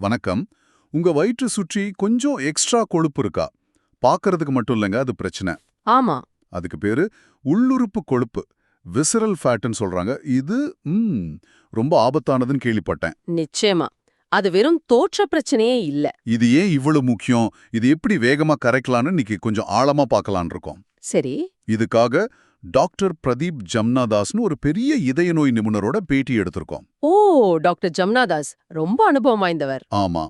வணக்கம். உங்க வயிற்று சுற்றி கொஞ்சம் எக்ஸ்ட்ரா கொழுப்பு இருக்கா? பார்க்கறதுக்கு மட்டும் இல்லைங்க அது பிரச்சனை. ஆமா. அதுக்கு பேரு உள்ளுறுப்பு கொழுப்பு. விசரல் ஃபேட்னு சொல்றாங்க. இது ம் ரொம்ப ஆபத்தானதுன்னு கேள்விப்பட்டேன். நிச்சயமா. அது வெறும் தோற்ற பிரச்சனையே இல்ல. இது ஏன் இவ்வளவு முக்கியம்? இது எப்படி வேகமா கரைக்கலாம்னு இன்னைக்கு கொஞ்சம் ஆழமா பார்க்கலாம்னு இருக்கோம். சரி. இதுக்காக டாக்டர் பிரதீப் ஜம்னாதாஸ்னு ஒரு பெரிய இதய நோய் நிபுணரோட பேட்டி எடுத்திருக்கோம். ஓ டாக்டர் ஜம்னாதாஸ். ரொம்ப அனுபவம் வாய்ந்தவர். ஆமா.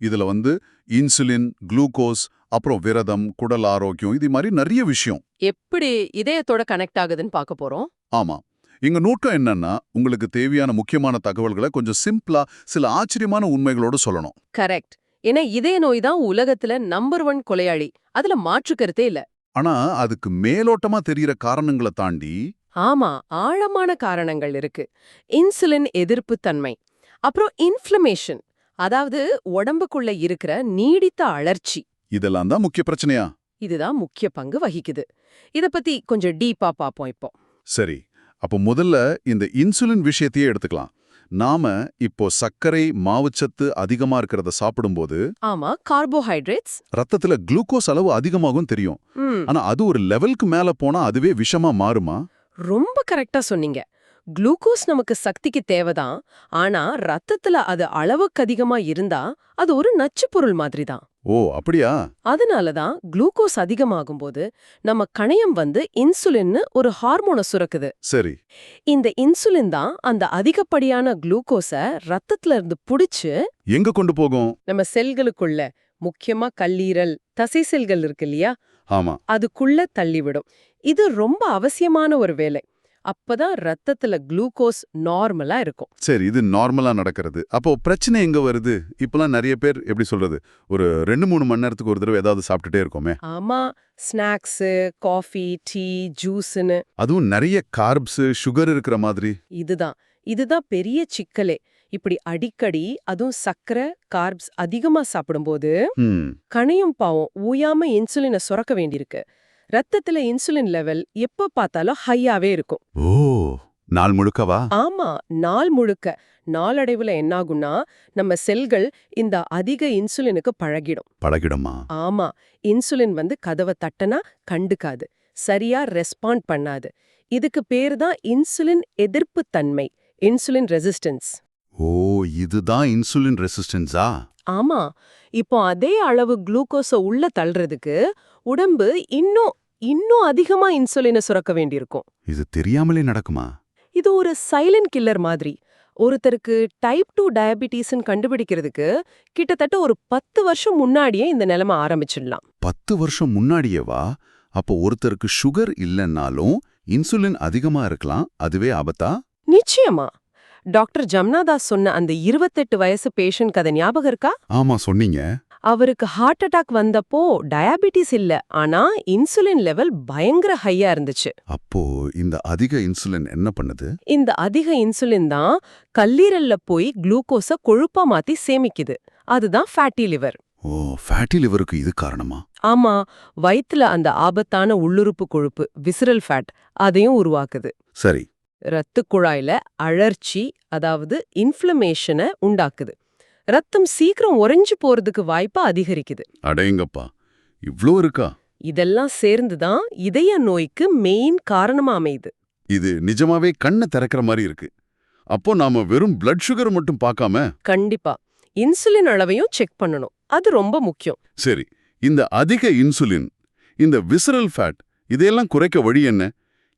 இதுல வந்து இன்சுலின் குளுக்கோஸ் அப்புறம் விரதம் குடல் ஆரோக்கியம் இது மாதிரி நிறைய விஷயம். எப்படி இதயத்தோட கனெக்ட் ஆகுதுன்னு பார்க்க போறோம்? ஆமா. எங்க நோக்கம் என்னன்னா உங்களுக்கு தேவையான முக்கியமான தகவல்களை கொஞ்சம் சிம்பிளா சில ஆச்சரியமான உண்மைகளோட சொல்லணும். கரெக்ட். ஏன்னா இதய நோய் தான் உலகத்துல நம்பர் ஒன் கொலையாளி. அதுல மாற்று கருத்தே இல்ல. ஆனா அதுக்கு மேலோட்டமா தெரியற காரணங்களை தாண்டி ஆமா ஆழமான காரணங்கள் இருக்கு. இன்சுலின் எதிர்ப்பு தன்மை அப்புறம் இன்ஃப்ளமேஷன் அதாவது உடம்புக்குள்ள இருக்கிற நீடித்த அழற்சி இதெல்லாம் தான் முக்கிய பிரச்சனையா? இதுதான் முக்கிய பங்கு வகிக்குது. இத பத்தி கொஞ்சம் டீப்பா பாப்போம் இப்போ. சரி அப்போ முதல்ல இந்த இன்சுலின் விஷயத்தையே எடுத்துக்கலாம். நாம இப்போ சர்க்கரை மாவுச்சத்து அதிகமா இருக்கிறத சாப்பிடும்போது ஆமா கார்போஹைட்ரேட்ஸ் ரத்தத்துல குளுக்கோஸ் அளவு அதிகமாகும் தெரியும். ஆனா அது ஒரு லெவலுக்கு மேல போனா அதுவே விஷமா மாறுமா? ரொம்ப கரெக்டா சொன்னீங்க. குளுக்கோஸ் நமக்கு சக்திக்கு தேவைதான். ஆனா ரத்தத்துல அது அளவுக்கு அதிகமா இருந்தா அது ஒரு நச்சுப் பொருள் மாதிரி தான் ஓ அப்படியா? அதனாலதான் குளுக்கோஸ் அதிகமாகும்போது நம்ம கணையம் வந்து இன்சுலின்னு ஒரு ஹார்மோனை சுரக்குது. சரி. இந்த இன்சுலின் தான் அந்த அதிகப்படியான குளுக்கோஸ ரத்தத்துல இருந்து புடிச்சு எங்க கொண்டு போகும்? நம்ம செல்களுக்குள்ள முக்கியமா கல்லீரல் தசை செல்கள் இருக்கு இல்லையா? ஆமா. அதுக்குள்ள தள்ளிவிடும். இது ரொம்ப அவசியமான ஒரு வேலை. அப்பதான் ரத்தத்துல குளுக்கோஸ் நார்மலா இருக்கும். சரி இது நார்மலா நடக்கிறது. அப்போ பிரச்சனை எங்க வருது? இப்பெல்லாம் நிறைய பேர் எப்படி சொல்றது? ஒரு ரெண்டு மூணு மணி நேரத்துக்கு ஒரு தடவை ஏதாவது சாப்பிட்டுட்டே இருக்கோமே. ஆமா ஸ்நாக்ஸு காஃபி டீ ஜூஸ்னு அதுவும் நிறைய கார்ப்ஸ் சுகர் இருக்கிற மாதிரி. இதுதான். இதுதான் பெரிய சிக்கலே. இப்படி அடிக்கடி அதுவும் சர்க்கரை கார்ப்ஸ் அதிகமா சாப்பிடும்போது கணையும் பாவம் ஊயாம இன்சுலினை சுரக்க வேண்டியிருக்கு. ரத்தத்துல இன்சுலின் லெவல் எப்ப பார்த்தாலும் ஹையாவே இருக்கும். ஓ நாள் முழுக்கவா? ஆமா நாள் முழுக்க. நாளடைவுல என்னாகும்னா நம்ம செல்கள் இந்த அதிக இன்சுலினுக்கு பழகிடும். பழகிடுமா? ஆமா இன்சுலின் வந்து கதவை தட்டனா கண்டுக்காது. சரியா ரெஸ்பாண்ட் பண்ணாது. இதுக்கு பேரு தான் இன்சுலின் எதிர்ப்பு தன்மை இன்சுலின் ரெசிஸ்டன்ஸ். ஓ இதுதான் இன்சுலின் ரெசிஸ்டன்ஸா? ஆமா இப்போ அதே அளவு குளுக்கோஸ உள்ள தள்ளுறதுக்கு உடம்பு இன்னும் இன்னும் அதிகமா இன்சுலினை சுரக்க வேண்டியிருக்கும். இது தெரியாமலே நடக்குமா? இது ஒரு சைலண்ட் கில்லர் மாதிரி. ஒருத்தருக்கு டைப் டூ டயபிட்டிஸ்ன்னு கண்டுபிடிக்கிறதுக்கு கிட்டத்தட்ட ஒரு பத்து வருஷம் முன்னாடியே இந்த நிலைமை ஆரம்பிச்சிடலாம். பத்து வருஷம் முன்னாடியேவா? அப்போ ஒருத்தருக்கு சுகர் இல்லைன்னாலும் இன்சுலின் அதிகமா இருக்கலாம் அதுவே ஆபத்தா? நிச்சயமா. டாக்டர் ஜம்னாதாஸ் சொன்ன அந்த இருபத்தெட்டு வயசு பேஷண்ட் கதை ஞாபகம் இருக்கா? ஆமா சொன்னீங்க. அவருக்கு ஹார்ட் அட்டாக் வந்தப்போ டயாபிட்டிஸ் இல்ல. ஆனா இன்சுலின் லெவல் பயங்கர ஹையா இருந்துச்சு. அப்போ இந்த அதிக இன்சுலின் என்ன பண்ணுது? இந்த அதிக இன்சுலின் தான் கல்லீரல்ல போய் குளுக்கோஸ கொழுப்பா மாத்தி சேமிக்குது. அதுதான் ஃபேட்டி லிவர் ஓ ஃபேட்டி லிவருக்கு இது காரணமா? ஆமா வயித்துல அந்த ஆபத்தான உள்ளுறுப்பு கொழுப்பு விசிரல் ஃபேட் அதையும் உருவாக்குது. சரி ரத்தக் குழாயில அழற்சி அதாவது இன்ஃப்ளமேஷனை உண்டாக்குது. ரத்தம் சீக்கிரம் உறைஞ்சு போறதுக்கு வாய்ப்பை அதிகரிக்குது. அடேங்கப்பா இவ்ளோ இருக்கா? இதெல்லாம் சேர்ந்து தான் இதய நோய்க்கு மெயின் காரணமா அமையுது. இது நிஜமாவே கண்ணை திறக்கிற மாதிரி இருக்கு. அப்போ நாம வெறும் பிளட் சுகர் மட்டும் பார்க்காம? கண்டிப்பா. இன்சுலின் அளவையும் செக் பண்ணணும். அது ரொம்ப முக்கியம். சரி இந்த அதிக இன்சுலின் இந்த விசரல் ஃபேட் இதையெல்லாம் குறைக்க வழி என்ன?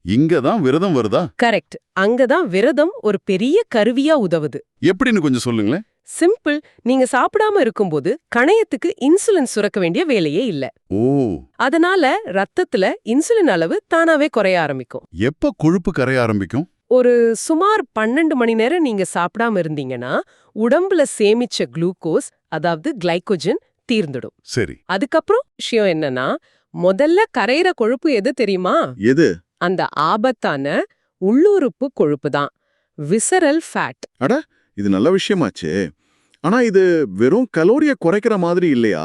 இங்க தான் விரதம் வருதா? கரெக்ட் அங்கதான் விரதம் ஒரு பெரிய கருவியா உதவுது. எப்படின்னு கொஞ்சம் சொல்லுங்களேன். சிம்பிள் நீங்க சாப்பிடாம இருக்கும்போது கணையத்துக்கு இன்சுலின் சுரக்க வேண்டிய வேலையே இல்ல. ஓ. அதனால ரத்தத்துல இன்சுலின் அளவு தானாவே குறைய ஆரம்பிக்கும். எப்ப கொழுப்பு கரைய ஆரம்பிக்கும்? ஒரு சுமார் பன்னெண்டு மணி நேரம் நீங்க சாப்பிடாம இருந்தீங்கன்னா உடம்புல சேமிச்ச குளுக்கோஸ் அதாவது கிளைக்கோஜன் தீர்ந்துடும். சரி. அதுக்கப்புறம் விஷயம் என்னன்னா முதல்ல கரையிற கொழுப்பு எது தெரியுமா? எது? அந்த ஆபத்தான உள்ளுறுப்பு கொழுப்பு தான். விசரல் ஃபேட் இது நல்ல விஷயமாச்சே. ஆனா இது வெறும் கலோரிய குறைக்கிற மாதிரி இல்லையா?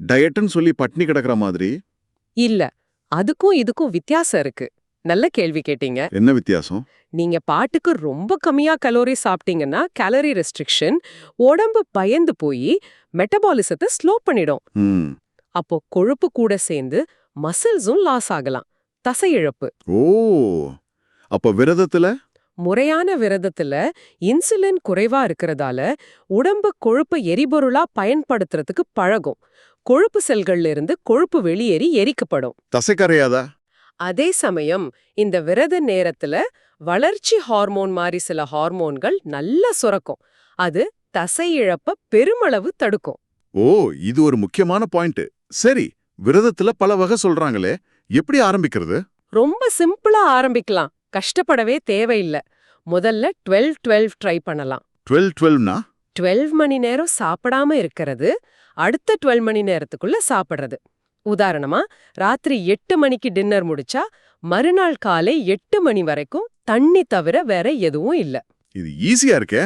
டயட்னு சொல்லி பட்னி கிடக்கிற மாதிரி? இல்ல அதுக்கும் இதுக்கும் வித்தியாசம் இருக்கு. நல்ல கேள்வி கேட்டீங்க. என்ன வித்தியாசம்? நீங்க பாட்டுக்கு ரொம்ப கம்மியா கலோரி சாப்பிட்டீங்கன்னா கேலரி ரெஸ்ட்ரிக்ஷன் உடம்பு பயந்து போய் மெட்டபாலிசத்தை ஸ்லோ பண்ணிடும். அப்போ கொழுப்பு கூட சேர்ந்து மசில்ஸும் லாஸ் ஆகலாம். தசை இழப்பு ஓ அப்ப விரதத்துல? முறையான விரதத்துல இன்சுலின் குறைவா இருக்கிறதால உடம்பு கொழுப்பு எரிபொருளா பயன்படுத்துறதுக்கு பழகும். கொழுப்பு செல்கள்ல இருந்து கொழுப்பு வெளியேறி எரிக்கப்படும். தசை கரையாதா? அதே சமயம் இந்த விரத நேரத்துல வளர்ச்சி ஹார்மோன் மாதிரி சில ஹார்மோன்கள் நல்லா சுரக்கும். அது தசை இழப்ப பெருமளவு தடுக்கும். ஓ இது ஒரு முக்கியமான பாயிண்ட். சரி விரதத்துல பல வகை சொல்றாங்களே. எப்படி ஆரம்பிக்கிறது? ரொம்ப சிம்பிளா ஆரம்பிக்கலாம். கஷ்டப்படவே தேவையில்ல. முதல்ல டுவெல் டுவெல் ட்ரை பண்ணலாம். டுவெல் டுவெல்னா? 12 மணி நேரம் சாப்பிடாம இருக்கிறது அடுத்த 12 மணி நேரத்துக்குள்ள சாப்பிடுறது. உதாரணமா ராத்திரி எட்டு மணிக்கு டின்னர் முடிச்சா மறுநாள் காலை எட்டு மணி வரைக்கும் தண்ணி தவிர வேற எதுவும் இல்ல. இது ஈஸியா இருக்கே.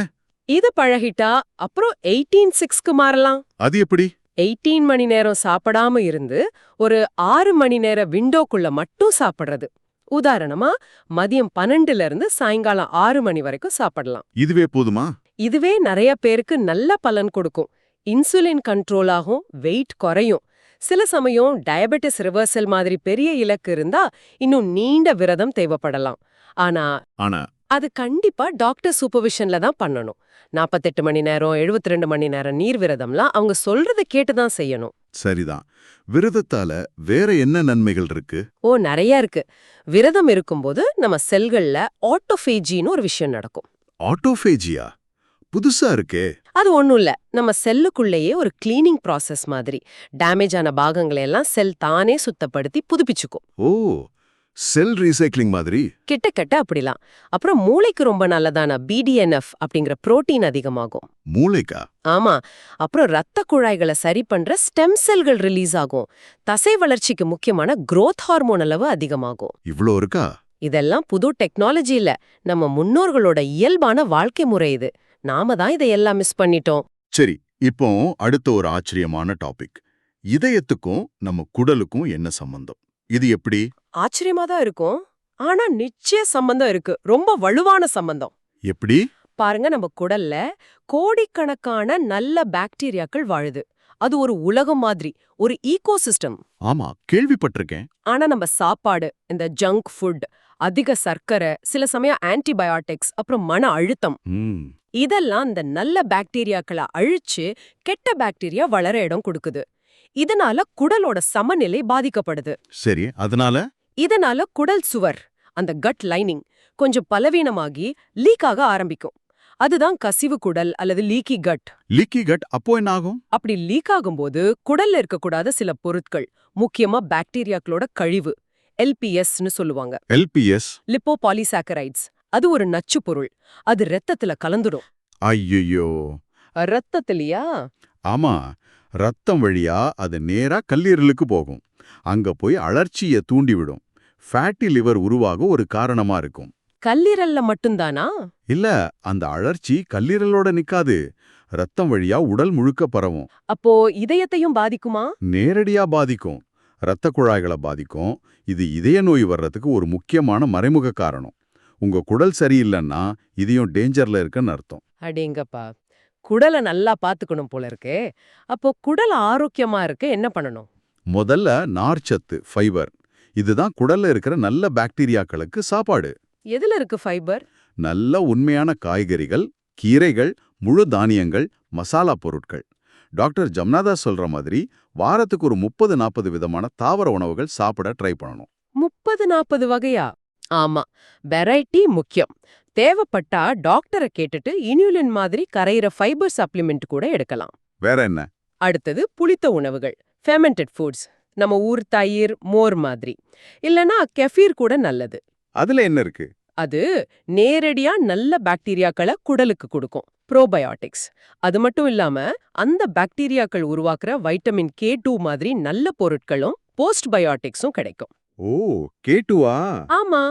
இது பழகிட்டா அப்புறம் எயிட்டீன் சிக்ஸ்க்கு மாறலாம். அது எப்படி? எயிட்டீன் மணி நேரம் சாப்பிடாம இருந்து ஒரு ஆறு மணி நேர விண்டோக்குள்ள மட்டும் சாப்பிடுறது. உதாரணமா மதியம் பன்னெண்டுல இருந்து சாயங்காலம் ஆறு மணி வரைக்கும் சாப்பிடலாம். இதுவே போதுமா? இதுவே நிறைய பேருக்கு நல்ல பலன் கொடுக்கும். இன்சுலின் கண்ட்ரோல் ஆகும் வெயிட் குறையும். சில சமயம் டயபெட்டிஸ் ரிவர்சல் மாதிரி பெரிய இலக்கு இருந்தா இன்னும் நீண்ட விரதம் தேவைப்படலாம். ஆனா ஆனா அது கண்டிப்பா டாக்டர் சூப்பர்விஷன்ல தான் பண்ணணும். 48 மணி நேரம் 72 மணி நேரம் நீர் விரதம்லாம் அவங்க சொல்றத கேட்டு தான் செய்யணும். சரிதான். விரதத்தால வேற என்ன நன்மைகள் இருக்கு? ஓ நிறைய இருக்கு. விரதம் இருக்கும்போது நம்ம செல்கள்ல ஆட்டோஃபேஜின்னு ஒரு விஷயம் நடக்கும். ஆட்டோஃபேஜியா? புதுசா இருக்கே. அது ஒண்ணும் இல்ல. நம்ம செல்லுக்குள்ளேயே ஒரு கிளீனிங் process மாதிரி. டேமேஜ் ஆன பாகங்களை எல்லாம் செல் தானே சுத்தப்படுத்தி புதுப்பிச்சுக்கும். ஓ செல் ரீசைக்ளிங் மாதிரி? கிட்டத்தட்ட அப்படிலாம். அப்புறம் மூளைக்கு ரொம்ப நல்லதான பிடிஎன்எஃப் அப்படிங்கிற புரோட்டீன் அதிகமாகும். மூளைக்கா? ஆமா. அப்புறம் ரத்த குழாய்களை சரி பண்ற ஸ்டெம் செல்கள் ரிலீஸ் ஆகும். தசை வளர்ச்சிக்கு முக்கியமான growth ஹார்மோன் அளவு அதிகமாகும். இவ்ளோ இருக்கா? இதெல்லாம் புது டெக்னாலஜி இல்ல நம்ம முன்னோர்களோட இயல்பான வாழ்க்கை முறை இது. நாம தான் இதையெல்லாம் மிஸ் பண்ணிட்டோம். சரி இப்போ அடுத்த ஒரு ஆச்சரியமான டாபிக் இதயத்துக்கும் நம்ம குடலுக்கும் என்ன சம்பந்தம்? இது எப்படி? ஆச்சரியமா தான் இருக்கும். ஆனா நிச்சய சம்பந்தம் இருக்கு. ரொம்ப வலுவான சம்பந்தம். எப்படி? பாருங்க நம்ம குடல்ல கோடிக்கணக்கான நல்ல பாக்டீரியாக்கள் வாழுது. அது ஒரு உலகம் மாதிரி ஒரு ஈகோசிஸ்டம் ஆமா கேள்விப்பட்டிருக்கேன். ஆனா நம்ம சாப்பாடு இந்த ஜங்க் ஃபுட் அதிக சர்க்கரை சில சமயம் ஆன்டிபயோட்டிக்ஸ் அப்புறம் மன அழுத்தம். இதெல்லாம் இந்த நல்ல பாக்டீரியாக்களை அழிச்சு கெட்ட பாக்டீரியா வளர இடம் கொடுக்குது. இதனால குடலோட சமநிலை பாதிக்கப்படுது. சரி அதனால? இதனால குடல் சுவர் அந்த கட் லைனிங் கொஞ்சம் பலவீனமாகி லீக் ஆக ஆரம்பிக்கும். அதுதான் கசிவு குடல் அல்லது லீக்கி கட் லீக்கி கட் அப்போ என்ன ஆகும் அப்படி லீக் ஆகும்போது குடல்ல இருக்கக்கூடாத சில பொருட்கள் முக்கியமா பாக்டீரியாக்களோட கழிவு எல்பிஎஸ்னு சொல்லுவாங்க. எல்பிஎஸ் லிப்போபாலிசாக்கரைட்ஸ் அது ஒரு நச்சு பொருள். அது ரத்தத்துல கலந்துடும். ஐயோ ரத்தத்திலயா? ஆமா. ரத்தம் வழியா அது நேரா கல்லீரலுக்கு போகும். அங்க போய் அழற்சியை தூண்டிவிடும். ஃபேட்டி லிவர் உருவாக ஒரு காரணமா இருக்கும். கல்லீரல்ல மட்டும்தானா? இல்ல அந்த அழற்சி கல்லீரலோட நிக்காது. ரத்தம் வழியா உடல் முழுக்க பரவும். அப்போ இதயத்தையும் பாதிக்குமா? நேரடியா பாதிக்கும். இரத்த குழாய்களை பாதிக்கும். இது இதய நோய் வர்றதுக்கு ஒரு முக்கியமான மறைமுக காரணம். உங்க குடல் சரியில்லைன்னா இதயம் டேஞ்சர்ல இருக்குன்னு அர்த்தம். அடேங்கப்பா. குடலை நல்லா பாத்துக்கணும் போல இருக்கே. அப்போ குடல் ஆரோக்கியமா இருக்க என்ன பண்ணணும்? முதல்ல நார்ச்சத்து ஃபைபர். இதுதான் குடல்ல இருக்கிற நல்ல பாக்டீரியாக்களுக்கு சாப்பாடு. எதுல இருக்கு ஃபைபர்? நல்ல உண்மையான காய்கறிகள் கீரைகள் முழு தானியங்கள் மசாலா பொருட்கள். டாக்டர் ஜம்னாதாஸ் சொல்ற மாதிரி வாரத்துக்கு ஒரு முப்பது நாற்பது விதமான தாவர உணவுகள் சாப்பிட ட்ரை பண்ணணும். முப்பது நாற்பது வகையா? ஆமா வெரைட்டி முக்கியம். தேவைப்பட்டா டாக்டரை கேட்டுட்டு இன்யூலின் மாதிரி கரையிற ஃபைபர் சப்ளிமெண்ட் கூட எடுக்கலாம். வேற என்ன? அடுத்தது புளித்த உணவுகள் ஃபெர்மெண்டட் ஃபுட்ஸ் நம்ம ஊர் தயிர் மோர் மாதிரி. இல்லனா கெஃபீர் கூட நல்லது. அதுல என்ன இருக்கு? அது நேரடியா நல்ல பாக்டீரியாக்களை குடலுக்கு கொடுக்கும் ப்ரோபயோட்டிக்ஸ் அது மட்டும் இல்லாம அந்த பாக்டீரியாக்கள் உருவாக்குற வைட்டமின் கே டூ மாதிரி நல்ல பொருட்களும் போஸ்ட் பயோட்டிக்ஸும் கிடைக்கும். ஓ கேட்டுவா ஆமா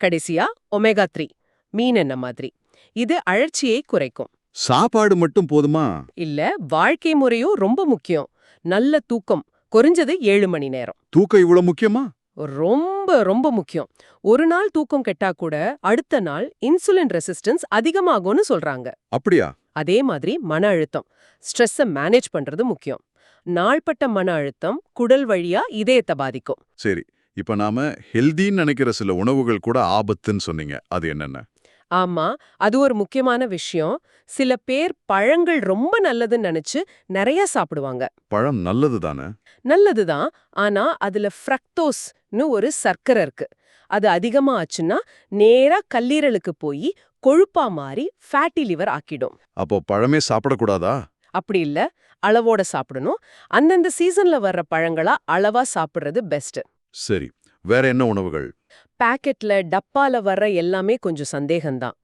கடைசியா ஒமேகா த்ரீ மீன் எண்ணெய் மாதிரி. இது அழற்சியை குறைக்கும். சாப்பாடு மட்டும் போதுமா? இல்ல வாழ்க்கை முறையும் ரொம்ப முக்கியம். நல்ல தூக்கம் குறைஞ்சது ஏழு மணி நேரம். தூக்கம் இவ்வளவு முக்கியமா? ரொம்ப ரொம்ப முக்கியம். ஒரு நாள் தூக்கம் கெட்டா கூட அடுத்த நாள் இன்சுலின் ரெசிஸ்டன்ஸ் அதிகமாகும்னு சொல்றாங்க. அப்படியா? அதே மாதிரி மன அழுத்தம். ஸ்ட்ரெஸ்ஸை மேனேஜ் பண்றது முக்கியம். நாள்பட்ட மன அழுத்தம் குடல் வழியா இதயத்தை பாதிக்கும். சரி இப்ப நாம ஹெல்தின்னு நினைக்கிற சில உணவுகள் கூட ஆபத்துன்னு சொன்னீங்க. அது என்னென்ன? ஆமா அது ஒரு முக்கியமான விஷயம். சில பேர் பழங்கள் ரொம்ப நல்லதுன்னு நினைச்சு நிறைய சாப்பிடுவாங்க. பழம் நல்லது தானே? நல்லதுதான் ஆனா அதுல ஃப்ரக்டோஸ்னு ஒரு சர்க்கரை இருக்கு. அது அதிகமா ஆச்சுன்னா நேரா கல்லீரலுக்கு போய் கொழுப்பா மாறி ஃபேட்டி லிவர் ஆக்கிடும். அப்போ பழமே சாப்பிடக்கூடாதா? அப்படி இல்ல. அளவோட சாப்பிடணும். அந்தந்த சீசன்ல வர்ற பழங்களா அளவா சாப்பிடுறது பெஸ்ட் சரி. வேற என்ன உணவுகள்? பாக்கெட்ல டப்பால வர்ற எல்லாமே கொஞ்சம் சந்தேகம்தான்.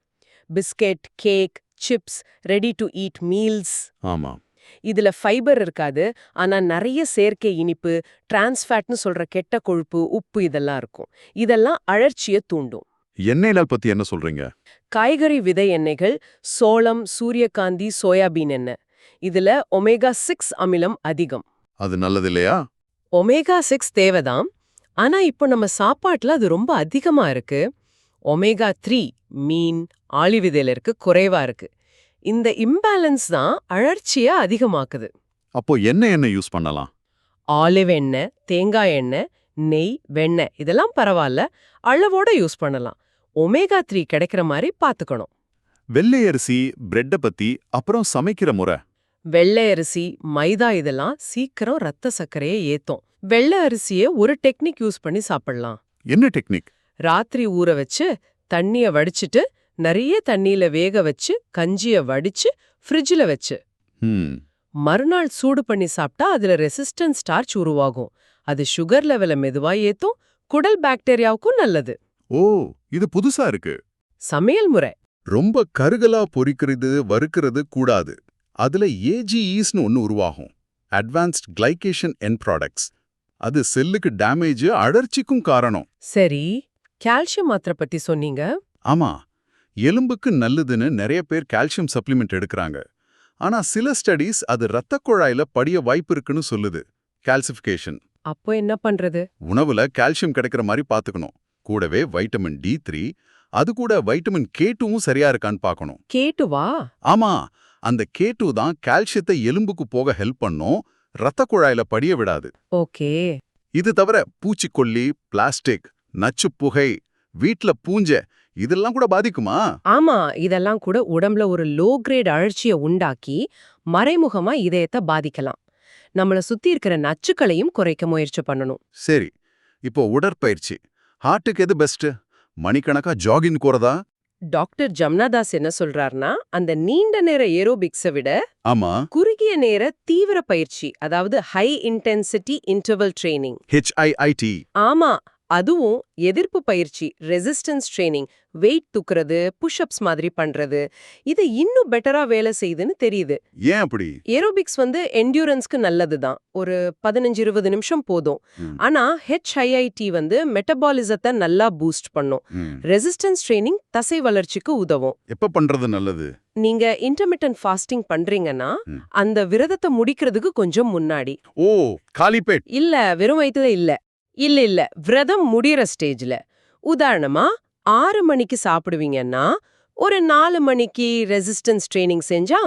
Biscuit cake chips ready to eat meals. ஆமா. இதுல ஃபைபர் இருக்காது ஆனா நிறைய செயற்கை இனிப்பு டிரான்ஸ்ஃபேட்னு சொல்ற கெட்ட கொழுப்பு உப்பு இதெல்லாம் இருக்கும். இதெல்லாம் அழற்சியை தூண்டும். எண்ணெய்கள் பத்தி என்ன சொல்றீங்க? காய்கறி விதை எண்ணெய்கள் சோளம் சூரியகாந்தி சோயாபீன் எண்ணெய். இதுல ஒமேகா சிக்ஸ் அமிலம் அதிகம். அது நல்லது இல்லையா? ஒமேகா சிக்ஸ் தேவைதான் ஆனா இப்போ நம்ம சாப்பாட்டுல அது ரொம்ப அதிகமா இருக்கு. ஒமேகா த்ரீ மீன் ஆளிவிதையில இருக்கு குறைவா இருக்கு. இந்த இம்பேலன்ஸ் தான் அழற்சியை அதிகமாக்குது. அப்போ என்ன எண்ணெய் யூஸ் பண்ணலாம்? ஆலிவ் எண்ணெய் தேங்காய் எண்ணெய் நெய் வெண்ணெய் இதெல்லாம் பரவாயில்ல அளவோட யூஸ் பண்ணலாம். ஒமேகா த்ரீ கிடைக்கிற மாதிரி பாத்துக்கணும் வெள்ளை அரிசி பிரெட்டை பத்தி அப்புறம் சமைக்கிற முறை. வெள்ளை அரிசி மைதா இதெல்லாம் சீக்கிரம் ரத்த சர்க்கரையை ஏத்தும். வெள்ளை அரிசியை ஒரு டெக்னிக் யூஸ் பண்ணி சாப்பிடலாம். என்ன டெக்னிக்? ராத்திரி ஊற வச்சு தண்ணிய வடிச்சிட்டு நிறைய தண்ணியில வேக வச்சு கஞ்சிய வடிச்சு ஃப்ரிட்ஜில் வச்சு. மறுநாள் சூடு பண்ணி சாப்பிட்டா அதுல ரெசிஸ்டன்ட் ஸ்டார்ச் உருவாகும். அது சுகர் லெவலை மெதுவா ஏத்தும். குடல் பாக்டீரியாவுக்கும் நல்லது. ஓ இது புதுசா இருக்கு. சமையல் முறை. ரொம்ப கருகலா பொரிக்கிறது வறுக்கிறது கூடாது. அதுல ஏஜிஇஸ்னு ஒன்னு உருவாகும். அட்வான்ஸ்ட் கிளைகேஷன் என் ப்ராடக்ட்ஸ் அது செல்லுக்கு டேமேஜ் அழற்சிக்கும் காரணம். சரி கால்சியம் மாத்திரை பத்தி சொன்னீங்க. ஆமா எலும்புக்கு நல்லதுன்னு நிறைய பேர் கால்சியம் சப்ளிமெண்ட் எடுக்கறாங்க. ஆனா சில ஸ்டடீஸ் அது இரத்த குழாயில படிய வாய்ப்பு இருக்குன்னு சொல்லுது. கால்சிஃபிகேஷன் அப்போ என்ன பண்றது? உணவுல கால்சியம் கிடைக்கிற மாதிரி பாத்துக்கணும். கூடவே வைட்டமின் டி த்ரீ அது கூட வைட்டமின் கே டூவும் சரியா இருக்கான்னு பார்க்கணும் கேட்டு வா? ஆமா அந்த கே டூ தான் கால்சியத்தை எலும்புக்கு போக ஹெல்ப் பண்ணும். இரத்த குழாயில படிய விடாது. ஓகே. இது தவிர பூச்சிக்கொல்லி பிளாஸ்டிக் நச்சு புகை வீட்ல பூஞ்சை இதெல்லாம் கூட பாதிக்குமா? ஆமா இதெல்லாம் கூட உடம்புல ஒரு லோ கிரேட் அழற்சியை உண்டாக்கி மறைமுகமா இதயத்தை பாதிக்கலாம். நம்மள சுத்தி இருக்கிற நச்சுக்களையும் குறைக்க முயற்சி பண்ணணும். சரி இப்போ உடற்பயிற்சி. ஹார்ட்டுக்கு எது பெஸ்ட் மணிக்கணக்கா ஜாகிங் போறதா? டாக்டர் ஜம்னாதாஸ் என்ன சொல்றாருன்னா அந்த நீண்ட நேர ஏரோபிக்ஸை விட ஆமா. குறுகிய நேர தீவிர பயிற்சி அதாவது high intensity interval training HIIT ஆமா. அதுவும் எதிர்ப்பு பயிற்சி ரெசிஸ்டன்ஸ் ட்ரைனிங் வெயிட் தூக்குறது புஷ்அப்ஸ் மாதிரி பண்றது. இது இன்னும் பெட்டரா வேலை செய்யுதுன்னு தெரியுது. ஏன் அப்படி? ஏரோபிக்ஸ் வந்து என்டியூரன்ஸ்க்கு நல்லதுதான். ஒரு பதினஞ்சு இருபது நிமிஷம் போதும். ஆனா ஹெச்ஐஐடி வந்து மெட்டபாலிசத்தை நல்லா பூஸ்ட் பண்ணும். ரெசிஸ்டன்ஸ் ட்ரைனிங் தசை வளர்ச்சிக்கு உதவும். எப்ப பண்றது நல்லது? நீங்க இன்டர்மிட்டன்ட் ஃபாஸ்டிங் பண்றீங்கன்னா. அந்த விரதத்தை முடிக்கிறதுக்கு கொஞ்சம் முன்னாடி. ஓ காலிபேட் இல்ல வெறும் வயித்துல இல்ல. இல்ல இல்ல. விரதம் முடியற ஸ்டேஜ்ல உதாரணமா ஆறு மணிக்கு சாப்பிடுவீங்கன்னா ஒரு நாலு மணிக்கு ரெசிஸ்டன்ஸ் ட்ரைனிங் செஞ்சா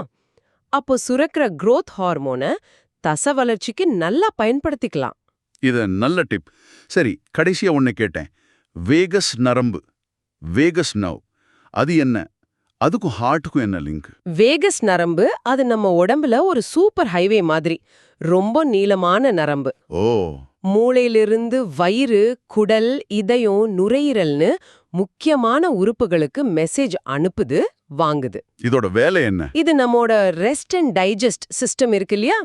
அப்போ சுரக்கிற growth ஹார்மோனை தசை வளர்ச்சிக்கு நல்லா பயன்படுத்திக்கலாம். இது நல்ல டிப் சரி கடைசியா ஒன்னு கேட்டேன். வேகஸ் நரம்பு. வேகஸ் நவ் அது என்ன? அதுக்கும் ஹார்ட்டுக்கும் என்ன லிங்க் வேகஸ் நரம்பு அது நம்ம உடம்புல ஒரு சூப்பர் ஹைவே மாதிரி. ரொம்ப நீளமான நரம்பு. ஓ. மூளையிலிருந்து வயிறு குடல் இதயம் நுரையீரல்னு முக்கியமான உறுப்புகளுக்கு மெசேஜ் அனுப்புது வாங்குது. இதோட வேலை என்ன? இது நம்மோட ரெஸ்ட் அண்ட் டைஜஸ்ட் சிஸ்டம் இருக்கு இல்லையா?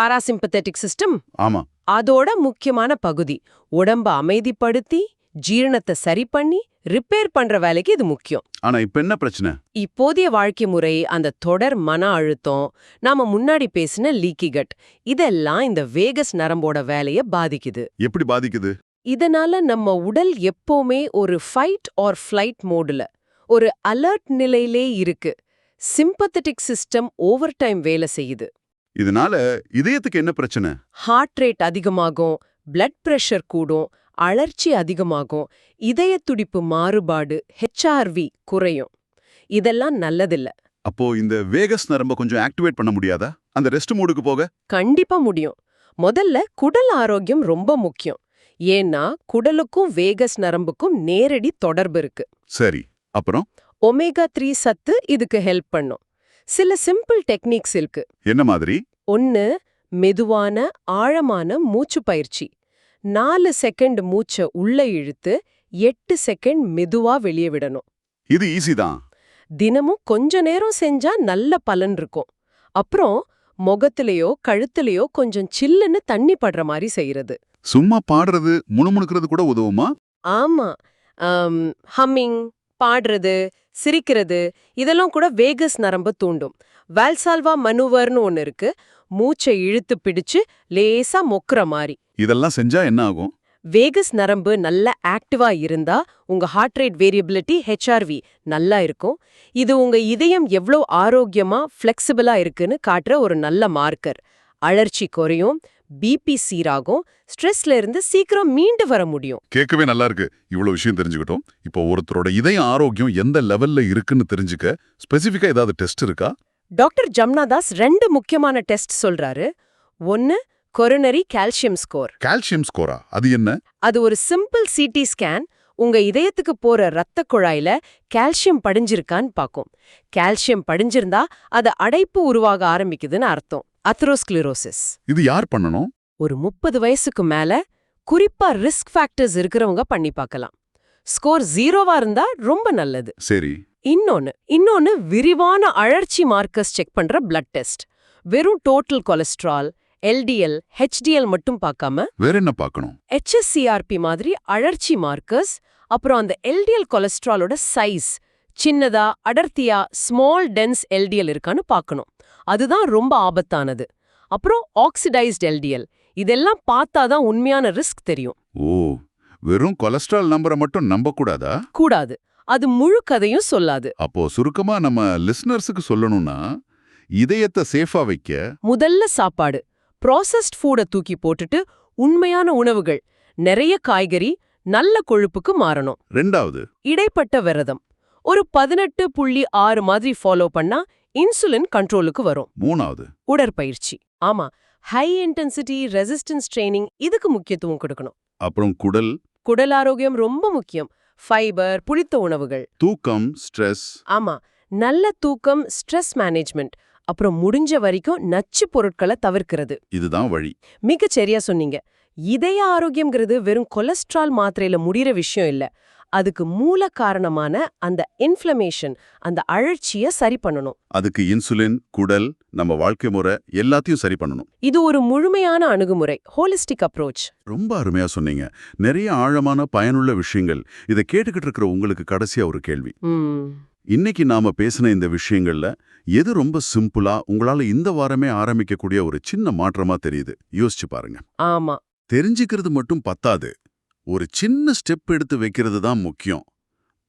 Parasympathetic system. ஆமா. அதோட முக்கியமான பகுதி உடம்ப அமைதிப்படுத்தி ஜீரணத்தை சரி பண்ணி ரிப்பேர் பண்ற வேலைக்கு இது முக்கியம். ஆனா இப்ப என்ன பிரச்சனை? இப்போதைய வாழ்க்கை முறை அந்த தொடர் மன அழுத்தம் நாம முன்னாடி பேசின லீக்கி கட் இதெல்லாம் இந்த வேகஸ் நரம்போட வேலைய பாதிக்குது. எப்படி பாதிக்குது? இதனால நம்ம உடல் எப்பவுமே ஒரு ஃபைட் ஆர் ஃப்ளைட் மோடுல ஒரு அலர்ட் நிலையிலே இருக்கு. சிம்பத்தட்டிக் சிஸ்டம் ஓவர் டைம் வேலை செய்யுது. இதனால இதயத்துக்கு என்ன பிரச்சனை? ஹார்ட் ரேட் அதிகமாகும் பிளட் பிரஷர் கூடும் அழற்சி அதிகமாகும். இதய துடிப்பு மாறுபாடு ஹெச்ஆர்வி குறையும். இதெல்லாம் நல்லதில்ல. அப்போ இந்த வேகஸ் நரம்ப கொஞ்சம் ஆக்டிவேட் பண்ண முடியாதா? அந்த ரெஸ்ட் மூடுக்கு போக? கண்டிப்பா முடியும். முதல்ல குடல் ஆரோக்கியம் ரொம்ப முக்கியம். ஏன்னா குடலுக்கும் வேகஸ் நரம்புக்கும் நேரடி தொடர்பு இருக்கு. சரி அப்புறம்? ஒமேகா த்ரீ சத்து இதுக்கு ஹெல்ப் பண்ணும். சில சிம்பிள் டெக்னிக்ஸ் இருக்கு. என்ன மாதிரி? ஒன்னு மெதுவான ஆழமான மூச்சு பயிற்சி. நாலு செகண்ட் மூச்சை உள்ள இழுத்து எட்டு செகண்ட் மெதுவா வெளியே விடணும். இது ஈஸி தான். தினமும் கொஞ்ச நேரம் செஞ்சா நல்ல பலன் இருக்கும். அப்புறம் முகத்திலேயோ கழுத்துலயோ கொஞ்சம் சில்லுன்னு தண்ணி படுற மாதிரி செய்யறது. சும்மா பாடுறது முணுமுணுக்கிறது கூட உதவுமா? ஆமா. ஹம்மிங் பாடுறது சிரிக்கிறது இதெல்லாம் கூட வேகஸ் நரம்ப தூண்டும். வால்சால்வா மனுவர்னு ஒன்னு இருக்கு. மூச்சை இழுத்து பிடிச்சு லேசா மொக்குற மாதிரி இதெல்லாம் செஞ்சா என்ன ஆகும்? வேகஸ் நரம்பு நல்ல ஆக்டிவா இருந்தா உங்க ஹார்ட் ரேட் வேரியபிலிட்டி ஹெச்ஆர்வி நல்லா இருக்கும். இது உங்க இதயம் எவ்ளோ ஆரோக்கியமா ஃப்ளெக்சிபிளா இருக்குன்னு காட்டுற ஒரு நல்ல மார்க்கர். அழற்சி குறையும் பிபி சீராகும் ஸ்ட்ரெஸ்ல இருந்து சீக்கிரம் மீண்டு வர முடியும். கேட்கவே நல்லா இருக்கு. இவ்வளவு விஷயம் தெரிஞ்சுக்கிட்டோம். இப்போ ஒருத்தரோட இதய ஆரோக்கியம் எந்த லெவல்ல இருக்குன்னு தெரிஞ்சுக்க ஸ்பெசிஃபிக்கா ஏதாவது டெஸ்ட் இருக்கா? டாக்டர் ஜம்னாதாஸ் ரெண்டு முக்கியமான டெஸ்ட் சொல்றாரு. ஒன்னு கொரோனரி கால்சியம் ஸ்கோர் கால்சியம் ஸ்கோரா அது என்ன? அது ஒரு சிம்பிள் சிடி ஸ்கேன் உங்க இதயத்துக்கு போற ரத்த குழாயில கால்சியம் படிஞ்சிருக்கான்னு பாக்கும். கால்சியம் படிஞ்சிருந்தா அது அடைப்பு உருவாக ஆரம்பிக்குதுன்னு அர்த்தம். அத்ரோஸ்க்ளிரோசிஸ் இது யார் பண்ணணும்? ஒரு முப்பது வயசுக்கு மேல குறிப்பா ரிஸ்க் ஃபேக்டர்ஸ் இருக்கிறவங்க பண்ணி பார்க்கலாம். ஸ்கோர் ஜீரோவா இருந்தா ரொம்ப நல்லது. சரி. இன்னொன்னு இன்னொன்னு விரிவான அழற்சி மார்க்கர்ஸ் செக் பண்ற பிளட் டெஸ்ட் வெறும் டோட்டல் கொலஸ்ட்ரால் எல்டிஎல் ஹெச்டிஎல் மட்டும் பார்க்காம வேற என்ன பார்க்கணும்? ஹெச்எஸ்சிஆர்பி மாதிரி அழற்சி மார்க்கர்ஸ் அப்புறம் அந்த எல்டிஎல் கொலஸ்ட்ராலோட சைஸ் சின்னதா அடர்த்தியா ஸ்மால் டென்ஸ் எல்டிஎல் இருக்கான்னு பார்க்கணும். அதுதான் ரொம்ப ஆபத்தானது. அப்புறம் ஆக்சிடைஸ்ட் எல்டிஎல் இதெல்லாம் பார்த்தாதான் உண்மையான ரிஸ்க் தெரியும். ஓ வெறும் கொலஸ்ட்ரால் நம்பரை மட்டும் நம்பக்கூடாதா? கூடாது. அது முழு கதையும் சொல்லாது. அப்போ சுருக்கமா நம்ம லிஸ்னர்ஸுக்கு சொல்லணும்னா இதயத்தை சேஃபா வைக்க முதல்ல சாப்பாடு. ப்ராசஸ்ட் ஃபுட தூக்கி போட்டுட்டு உண்மையான உணவுகள் நிறைய காய்கறி நல்ல கொழுப்புக்கு மாறணும். ரெண்டாவது. இடைப்பட்ட விரதம். ஒரு பதினெட்டு புள்ளி ஆறு மாதிரி ஃபாலோ பண்ணா இன்சுலின் கண்ட்ரோலுக்கு வரும். மூணாவது. உடற்பயிற்சி. ஆமா ஹை இன்டென்சிட்டி ரெசிஸ்டன்ஸ் ட்ரைனிங் இதுக்கு முக்கியத்துவம் கொடுக்கணும். அப்புறம் குடல். குடல் ஆரோக்கியம் ரொம்ப முக்கியம். ஃபைபர் புளித்த உணவுகள். தூக்கம் ஸ்ட்ரெஸ். ஆமா நல்ல தூக்கம் ஸ்ட்ரெஸ் மேனேஜ்மெண்ட். அப்புறம் முடிஞ்ச வரைக்கும் நச்சு பொருட்களை தவிர்க்கிறது. இதுதான் வழி. மிகச் சரியா சொன்னீங்க. இதய ஆரோக்கியம்ங்கிறது வெறும் கொலஸ்ட்ரால் மாத்திரையில முடிகிற விஷயம் இல்ல. அதுக்கு மூல காரணமான அந்த இன்ஃப்ளமேஷன் அந்த அழற்சிய சரி பண்ணணும். அதுக்கு இன்சுலின் குடல் நம்ம வாழ்க்கை முறை எல்லாத்தையும் சரி பண்ணணும். இது ஒரு முழுமையான அணுகுமுறை ஹோலிஸ்டிக் அப்ரோச் ரொம்ப அருமையா சொன்னீங்க. நிறைய ஆழமான பயனுள்ள விஷயங்கள். இதை கேட்டுக்கிட்டு இருக்கிற உங்களுக்கு கடைசியா ஒரு கேள்வி. இன்னைக்கு நாம பேசின இந்த விஷயங்கள்ல எது ரொம்ப சிம்பிளா உங்களால இந்த வாரமே ஆரம்பிக்கக்கூடிய ஒரு சின்ன மாற்றமா தெரியுது? யோசிச்சு பாருங்க. ஆமா. தெரிஞ்சுக்கிறது மட்டும் பத்தாது. ஒரு சின்ன ஸ்டெப் எடுத்து வைக்கிறது தான் முக்கியம்.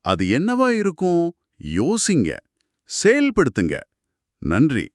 அது என்னவா இருக்கும்? யோசிங்க. செயல்படுத்துங்க. நன்றி.